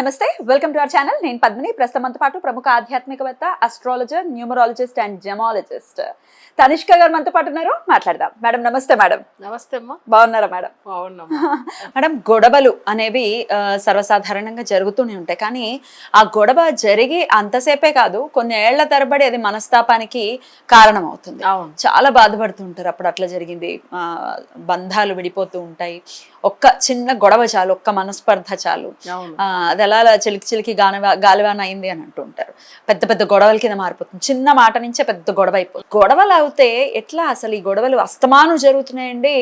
నమస్తే welcome to our channel. నేను పద్మిని. ప్రస్తుతం మనతో పాటు ప్రముఖ ఆధ్యాత్మికవేత్త astrologer numerologist and gemologist Tanishka గారు మనతో పాటు ఉన్నారు. మాట్లాడదాం. మేడం నమస్తే మేడం. నమస్తే అమ్మా. బాగున్నారా మేడం? బాగున్నాం. మేడం గొడవలు అనేవి సర్వసాధారణంగా జరుగుతూనే ఉంటాయి. కానీ ఆ గొడవ జరిగి అంతసేపే కాదు కొన్ని ఏళ్ళ తరబడి అది మనస్తాపానికి కారణం అవుతుంది చాలా బాధపడుతుంటారు అప్పుడు అట్లా జరిగింది. ఆ, బంధాలు విడిపోతూ ఉంటాయి. ఒక్క చిన్న గొడవ చాలు ఒక్క మనస్పర్ధ చాలు. అది ఎలా అలా చిలికి చిలికి గాన గాలివాన అయింది అని అంటుంటారు పెద్ద పెద్ద గొడవల కింద మారిపోతుంది. చిన్న మాట నుంచే పెద్ద గొడవ అయిపోతుంది. గొడవలు అవుతే ఎట్లా అసలు ఈ గొడవలు అస్తమానం జరుగుతున్నాయండి?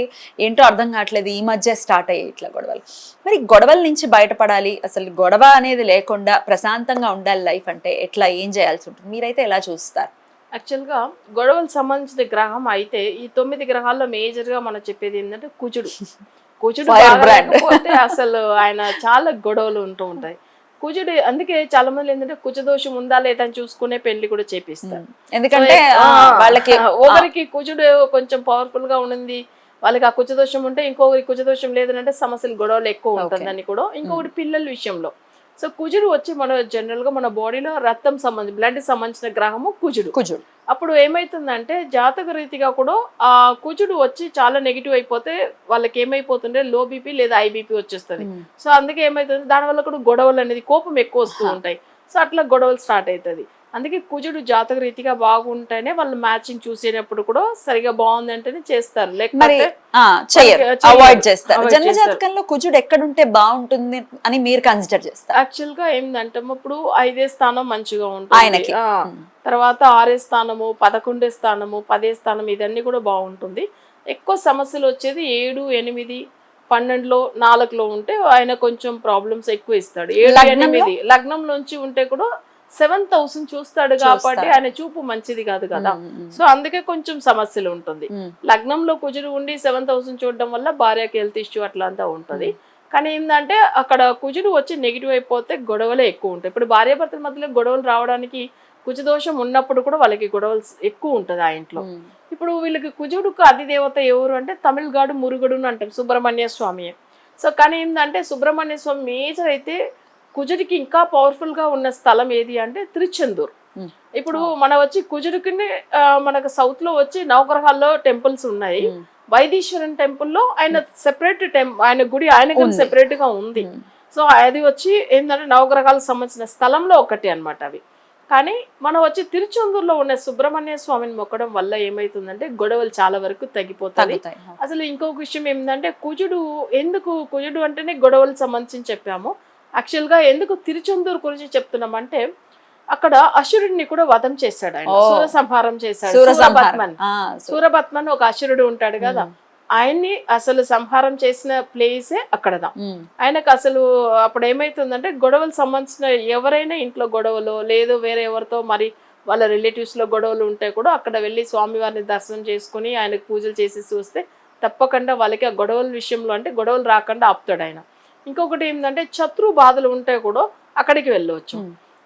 ఏంటో అర్థం కావట్లేదు. ఈ మధ్య స్టార్ట్ అయ్యాయి ఇట్లా గొడవలు. మరి గొడవల నుంచి బయటపడాలి. అసలు గొడవ అనేది లేకుండా ప్రశాంతంగా ఉండాలి లైఫ్ అంటే ఎట్లా? ఏం చేయాల్సి ఉంటుంది? మీరైతే ఎలా చూస్తారు? యాక్చువల్గా గొడవలకు సంబంధించిన గ్రహం అయితే ఈ తొమ్మిది గ్రహాల్లో మేజర్గా మనం చెప్పేది ఏంటంటే కుజుడు. కుజుడు Fire బాగా brand. లేకపోతే అసలు ఆయన చాలా గొడవలు ఉంటూ ఉంటాయి. కుజుడు అందుకే చాలా మంది ఏంటంటే కుజదోషం ఉందా లేదా అని చూసుకునే పెళ్ళి కూడా చేపిస్తారు. ఎందుకంటే ఆ, ఆ, వాళ్ళకి ఒకరికి కుజుడు కొంచెం పవర్ఫుల్గా ఉండింది వాళ్ళకి ఆ కుజదోషం ఉంటే ఇంకొకరికి కుజదోషం లేదంటే సమస్యలు గొడవలు ఎక్కువ ఉంటుందని కూడా. ఇంకొకటి పిల్లల విషయంలో. సో కుజుడు వచ్చి మన జనరల్గా మన బాడీలో రక్తం సంబంధించి బ్లడ్ సంబంధించిన గ్రహము కుజుడు. కుజుడు. అప్పుడు ఏమైతుందంటే జాతక రీతిగా కూడా ఆ కుజుడు వచ్చి చాలా నెగిటివ్ అయిపోతే వాళ్ళకి ఏమైపోతుంటే లో బీపీ లేదా ఐబీపీ వచ్చేస్తుంది. ఉమ్. సో అందుకే ఏమైతుంది? దానివల్ల కూడా గొడవలు అనేది కోపం ఎక్కువ వస్తూ ఉంటాయి. సో అట్లా గొడవలు స్టార్ట్ అవుతుంది. అందుకే కుజుడు జాతక రీతిగా బాగుంటేనే వాళ్ళు మ్యాచింగ్ చూసేటప్పుడు కూడా సరిగా బాగుంది అంటేనే చేస్తారు లేకపోతే. అవాయిడ్ చేస్తారు జన్మ. జాతకంలో కుజుడు ఎక్కడుంటే బాగుంటుంది అని మీరు కన్సిడర్ చేస్తారు యాక్చువల్గా ఏంటంటే ఇప్పుడు ఐదే స్థానం మంచిగా ఉంటుంది ఆయనకి. ఆ, తర్వాత ఆరే స్థానము పదకొండే స్థానము పదే స్థానం ఇదన్నీ కూడా బాగుంటుంది ఎక్కువ సమస్యలు వచ్చేది ఏడు ఎనిమిది పన్నెండులో నాలుగులో ఉంటే ఆయన కొంచెం ప్రాబ్లమ్స్ ఎక్కువ ఇస్తాడు ఏడు? ఎనిమిది లగ్నం నుంచి ఉంటే కూడా సెవెన్ థౌసండ్ చూస్తాడు కాబట్టి ఆయన చూపు మంచిది కాదు కదా. సో అందుకే కొంచెం సమస్యలు ఉంటుంది. లగ్నంలో కుజుడు ఉండి సెవెన్ థౌసండ్ చూడడం వల్ల భార్యకి హెల్త్ ఇష్యూ అట్లా అంతా ఉంటుంది కానీ ఏంటంటే అక్కడ కుజుడు వచ్చి నెగిటివ్ అయిపోతే గొడవలే ఎక్కువ ఉంటాయి. ఇప్పుడు భార్యాభర్తల మధ్యలో గొడవలు రావడానికి కుజదోషం ఉన్నప్పుడు కూడా వాళ్ళకి గొడవలు ఎక్కువ ఉంటుంది ఆ ఇంట్లో. ఇప్పుడు వీళ్ళకి కుజుడుకు అధిదేవత ఎవరు అంటే తమిళగాడు మురుగుడు అని అంటాం సుబ్రహ్మణ్య స్వామి. సో కానీ ఏంటంటే సుబ్రహ్మణ్య స్వామి మేజర్ అయితే కుజుడికి ఇంకా పవర్ఫుల్గా ఉన్న స్థలం ఏది అంటే తిరుచెందూర్. ఇప్పుడు మన వచ్చి కుజుడికి మనకు సౌత్లో వచ్చి నవగ్రహాల్లో టెంపుల్స్ ఉన్నాయి. వైదీశ్వరన్ టెంపుల్లో ఆయన సెపరేట్ టెంప్ ఆయన గుడి ఆయనకి ఉంది. సెపరేట్గా ఉంది. సో అది వచ్చి ఏంటంటే నవగ్రహాలకు సంబంధించిన స్థలంలో ఒకటి అన్నమాట అవి. కానీ మనం వచ్చి తిరుచెందూరులో ఉన్న సుబ్రహ్మణ్య స్వామిని మొక్కడం వల్ల ఏమైతుందంటే గొడవలు చాలా వరకు తగ్గిపోతుంది తగ్గుతాయి అసలు ఇంకొక విషయం ఏంటంటే కుజుడు ఎందుకు కుజుడు అంటేనే గొడవలకు సంబంధించి చెప్పాము. యాక్చువల్గా ఎందుకు తిరుచెందూరు గురించి చెప్తున్నామంటే అక్కడ అసురుడిని కూడా వధం చేశాడు ఆయన. ఓ. సూర సంహారం చేశాడు. సూర సూరపద్మన్ సంహారం. ఆ, సు- సూరపద్మన్ ఒక అసురుడు ఉంటాడు కదా. ఆయన్ని అసలు సంహారం చేసిన ప్లేసే అక్కడదా. ఆయనకు అసలు అప్పుడు ఏమైతుందంటే గొడవలు సంబంధించిన ఎవరైనా ఇంట్లో గొడవలు లేదు వేరే ఎవరితో మరి వాళ్ళ రిలేటివ్స్లో గొడవలు ఉంటే కూడా అక్కడ వెళ్ళి స్వామివారిని దర్శనం చేసుకుని ఆయనకు పూజలు చేసి చూస్తే తప్పకుండా వాళ్ళకి ఆ గొడవల విషయంలో అంటే గొడవలు రాకుండా ఆపుతాడు ఆయన. ఇంకొకటి ఏంటంటే శత్రు బాధలు ఉంటే కూడా అక్కడికి వెళ్ళవచ్చు.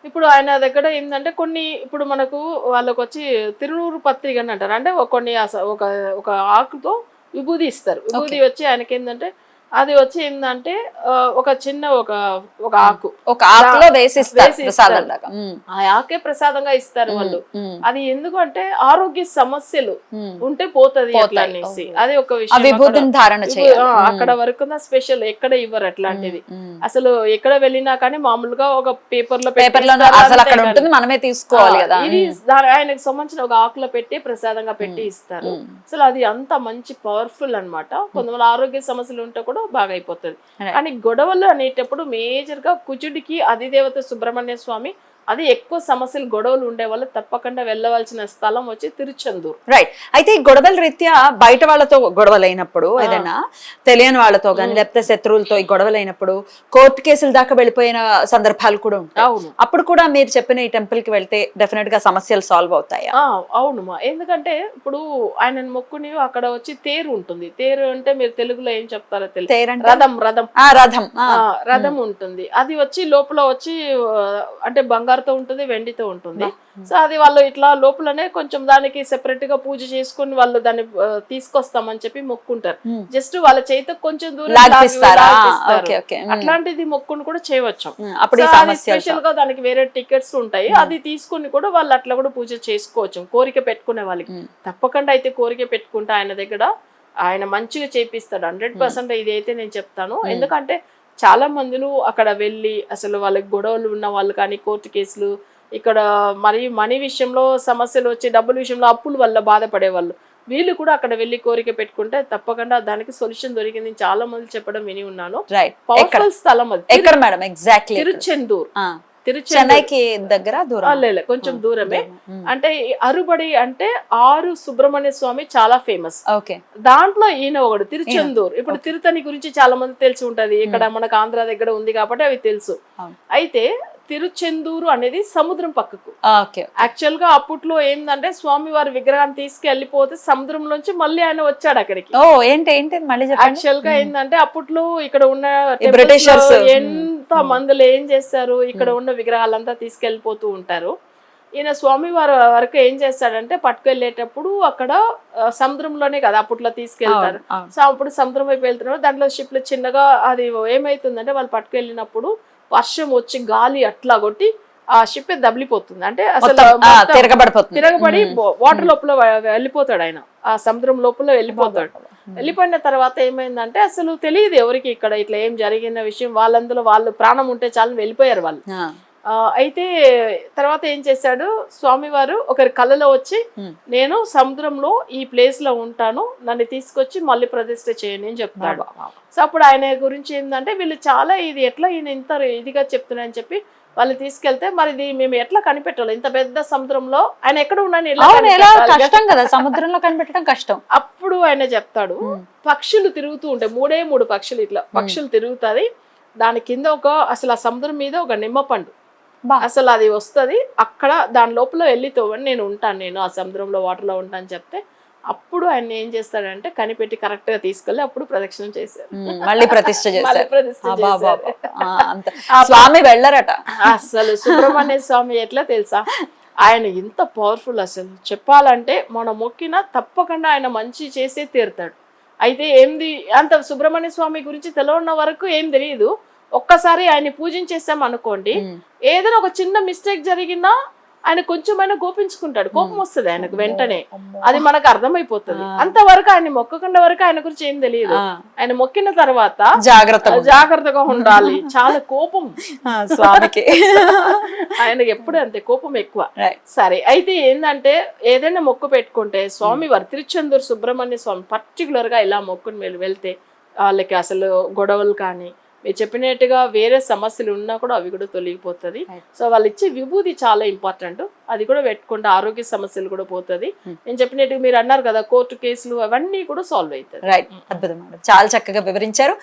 ఇప్పుడు ఆయన దగ్గర ఏంటంటే కొన్ని ఇప్పుడు మనకు వాళ్ళకి వచ్చి తిరునూరు పత్రిక అని అంటారు. అంటే కొన్ని ఒక ఒక ఆకుతో విభూది ఇస్తారు. విభూది వచ్చి ఆయనకి ఏంటంటే అది వచ్చి ఏంటంటే ఒక చిన్న ఒక ఒక ఆకు ఒక ఆకులో వేసి. ఆ ఆకే ప్రసాదంగా ఇస్తారు వాళ్ళు. అది ఎందుకంటే ఆరోగ్య సమస్యలు. ఉంటే పోతది. అట్లా అనేసి. అది ఒక విషయం. ధారణ. అక్కడ వరకు స్పెషల్ ఎక్కడ ఇవ్వరు అట్లాంటిది. అసలు ఎక్కడ వెళ్ళినా కానీ మామూలుగా ఒక పేపర్లో పేపర్లో అసలు అక్కడ ఉంటుంది. మనమే తీసుకోవాలి కదా ఇది ఆయనకు సంబంధించిన ఒక ఆకులో పెట్టి ప్రసాదంగా పెట్టి ఇస్తారు. అసలు అది అంత మంచి పవర్ఫుల్ అన్నమాట కొంతమంది ఆరోగ్య సమస్యలు ఉంటే కూడా బాగా అయిపోతుంది. కానీ గొడవలు అనేటప్పుడు మేజర్గా కుజుడికి అధిదేవత సుబ్రహ్మణ్య స్వామి అది ఎక్కువ సమస్యలు గొడవలు ఉండే వల్ల తప్పకుండా వెళ్ళవలసిన స్థలం వచ్చి తిరుచెందూరు. రైట్ అయితే ఈ గొడవల రీత్యా బయట వాళ్ళతో గొడవలు అయినప్పుడు ఏదైనా తెలియని వాళ్ళతో కానీ లేకపోతే శత్రువులతో ఈ గొడవలు అయినప్పుడు కోర్టు కేసుల దాకా వెళ్ళిపోయిన సందర్భాలు కూడా ఉంటాయి. అవును. అప్పుడు కూడా మీరు చెప్పిన ఈ టెంపుల్కి వెళ్తే డెఫినెట్గా సమస్యలు సాల్వ్ అవుతాయా? అవును మా. ఎందుకంటే ఇప్పుడు ఆయన మొక్కుని అక్కడ వచ్చి తేరు ఉంటుంది. తేరు అంటే మీరు తెలుగులో ఏం చెప్తారో తెలియదు రథం రథం. రథం. రథం ఉంటుంది. అది వచ్చి లోపల వచ్చి అంటే బంగారు బంగారుతో ఉంటుంది వెండితో ఉంటుంది. సో అది వాళ్ళు ఇట్లా లోపలనే కొంచెం దానికి సెపరేట్గా పూజ చేసుకుని వాళ్ళు దాన్ని తీసుకొస్తామని చెప్పి మొక్కుంటారు. జస్ట్ వాళ్ళ చేతికి కొంచెం దూరం. అట్లాంటిది మొక్కుని కూడా చేయవచ్చు. స్పెషల్గా దానికి వేరే టికెట్స్ ఉంటాయి. అది తీసుకుని కూడా వాళ్ళు అట్లా కూడా పూజ చేసుకోవచ్చు కోరిక పెట్టుకునే వాళ్ళకి. తప్పకుండా అయితే కోరిక పెట్టుకుంటే ఆయన దగ్గర ఆయన మంచిగా చేపిస్తాడు హండ్రెడ్ పర్సెంట్ ఇది అయితే నేను చెప్తాను. ఎందుకంటే చాలా మందులు అక్కడ వెళ్ళి అసలు వాళ్ళకి గొడవలు ఉన్న వాళ్ళు కానీ కోర్టు కేసులు ఇక్కడ మరి మనీ విషయంలో సమస్యలు వచ్చి డబ్బుల విషయంలో అప్పుల వల్ల బాధపడే వాళ్ళు వీళ్ళు కూడా అక్కడ వెళ్ళి కోరిక పెట్టుకుంటే తప్పకుండా దానికి సొల్యూషన్ దొరికింది చాలా మంది చెప్పడం విని ఉన్నాను. పవర్ఫుల్ స్థలం అది. ఎక్కడ మేడం? ఎగ్జాక్ట్లీ తిరుచెందూర్. చెన్నైకి దగ్గర దూరం. ఆ, లే, లే, కొంచెం దూరమే. అంటే అరుబడి అంటే ఆరు సుబ్రహ్మణ్య స్వామి చాలా ఫేమస్. ఓకే. దాంట్లో ఈయన ఒకడు తిరుచెందూర్. ఇప్పుడు తిరుతని గురించి చాలా మంది తెలిసి ఉంటది. ఇక్కడ మనకు ఆంధ్ర దగ్గర ఉంది కాబట్టి అవి తెలుసు. అయితే తిరుచెందూరు అనేది సముద్రం పక్కకు. యాక్చువల్గా అప్పట్లో ఏంటంటే స్వామి వారి విగ్రహాన్ని తీసుకెళ్ళిపోతే సముద్రంలోంచి మళ్ళీ ఆయన వచ్చాడు అక్కడికి. ఓ ఏంటి ఏంటి? మళ్ళీ చెప్పండి. యాక్చువల్గా ఏంటంటే అప్పట్లో ఇక్కడ ఉన్న. లో ఎంత మందులు ఏం చేస్తారు ఇక్కడ ఉన్న విగ్రహాలంతా తీసుకెళ్ళిపోతూ ఉంటారు. ఈయన స్వామి వారి వరకు ఏం చేస్తాడంటే పట్టుకెళ్ళేటప్పుడు అక్కడ సముద్రంలోనే కదా అప్పట్లో తీసుకెళ్తారు. సో అప్పుడు సముద్రం వైపు వెళ్తున్నారు దాంట్లో షిప్లు చిన్నగా అది ఏమైతుందంటే వాళ్ళు పట్టుకెళ్ళినప్పుడు వర్షం వచ్చి గాలి అట్లా కొట్టి ఆ షిప్ దబిలిపోతుంది. అంటే అసలు తిరగబడిపోతుంది. తిరగబడి. వాటర్ లోపల వెళ్ళిపోతాడు ఆయన. ఆ సముద్రం లోపల వెళ్ళిపోతాడు. వెళ్ళిపోయిన తర్వాత ఏమైందంటే అసలు తెలియదు ఎవరికి ఇక్కడ ఇట్లా ఏం జరిగిన విషయం. వాళ్ళందులో వాళ్ళు ప్రాణం ఉంటే చాలు వెళ్ళిపోయారు వాళ్ళు. అయితే తర్వాత ఏం చేశాడు స్వామివారు ఒకరి కళ్ళలో వచ్చి. నేను సముద్రంలో ఈ ప్లేస్లో ఉంటాను నన్ను తీసుకొచ్చి మళ్ళీ ప్రతిష్ఠ చేయండి అని చెప్తాడు సో అప్పుడు ఆయన గురించి ఏంటంటే వీళ్ళు చాలా ఇది ఎట్లా ఈయన ఇంత ఇదిగా చెప్తున్నాయని చెప్పి వాళ్ళు తీసుకెళ్తే మరి ఇది మేము ఎట్లా కనిపెట్టాలి ఇంత పెద్ద సముద్రంలో ఆయన ఎక్కడ ఉన్నాను? కష్టం కదా సముద్రంలో కనిపెట్టడం కష్టం అప్పుడు ఆయన చెప్తాడు. పక్షులు తిరుగుతూ ఉంటాయి మూడే మూడు పక్షులు ఇట్లా పక్షులు తిరుగుతాది దాని కింద ఒక అసలు ఆ సముద్రం మీద ఒక నిమ్మ పండు బా. అసలు అది వస్తది. అక్కడ దాని లోపల వెళ్ళి తోవని నేను ఉంటాను నేను ఆ సముద్రంలో వాటర్లో ఉంటాను చెప్తే అప్పుడు ఆయన ఏం చేస్తాడంటే కనిపెట్టి కరెక్ట్గా తీసుకెళ్ళి అప్పుడు ప్రదక్షిణం చేశారు. మళ్ళీ అంత. స్వామి వెళ్ళరట. అసలు సుబ్రహ్మణ్య స్వామి ఎట్లా తెలుసా? ఆయన ఎంత పవర్ఫుల్ అసలు. చెప్పాలంటే మనం మొక్కినా తప్పకుండా ఆయన మంచి చేసే తీరుతాడు. అయితే ఏంది? అంత సుబ్రహ్మణ్య స్వామి గురించి తెలియన్న వరకు ఏం తెలియదు ఒక్కసారి ఆయన పూజించేసాం అనుకోండి. ఏదైనా ఒక చిన్న మిస్టేక్ జరిగినా ఆయన కొంచెమైనా కోపించుకుంటాడు. కోపం వస్తుంది ఆయనకు వెంటనే. అది మనకు అర్థమైపోతుంది. అంతవరకు ఆయన మొక్కకుండా వరకు ఆయన గురించి ఏం తెలియదు. ఆయన మొక్కిన తర్వాత జాగ్రత్త జాగ్రత్తగా ఉండాలి. చాలా కోపం. స్వామికి. ఆయనకి ఎప్పుడు అంతే కోపం ఎక్కువ. సరే అయితే ఏంటంటే ఏదైనా మొక్కు పెట్టుకుంటే స్వామి వారు తిరుచెందూరు సుబ్రహ్మణ్య స్వామి పర్టికులర్గా ఇలా మొక్కుని వెళ్తే వాళ్ళకి అసలు గొడవలు కానీ మీరు చెప్పినట్టుగా వేరే సమస్యలు ఉన్నా కూడా అవి కూడా తొలగిపోతుంది. సో వాళ్ళు ఇచ్చే విభూది చాలా ఇంపార్టెంట్ అది కూడా పెట్టుకుంటే ఆరోగ్య సమస్యలు కూడా పోతుంది. Hmm. నేను చెప్పినట్టుగా మీరు అన్నారు కదా కోర్టు కేసులు అవన్నీ కూడా సాల్వ్ అవుతుంది. రైట్ అద్భుతం చాలా చక్కగా వివరించారు.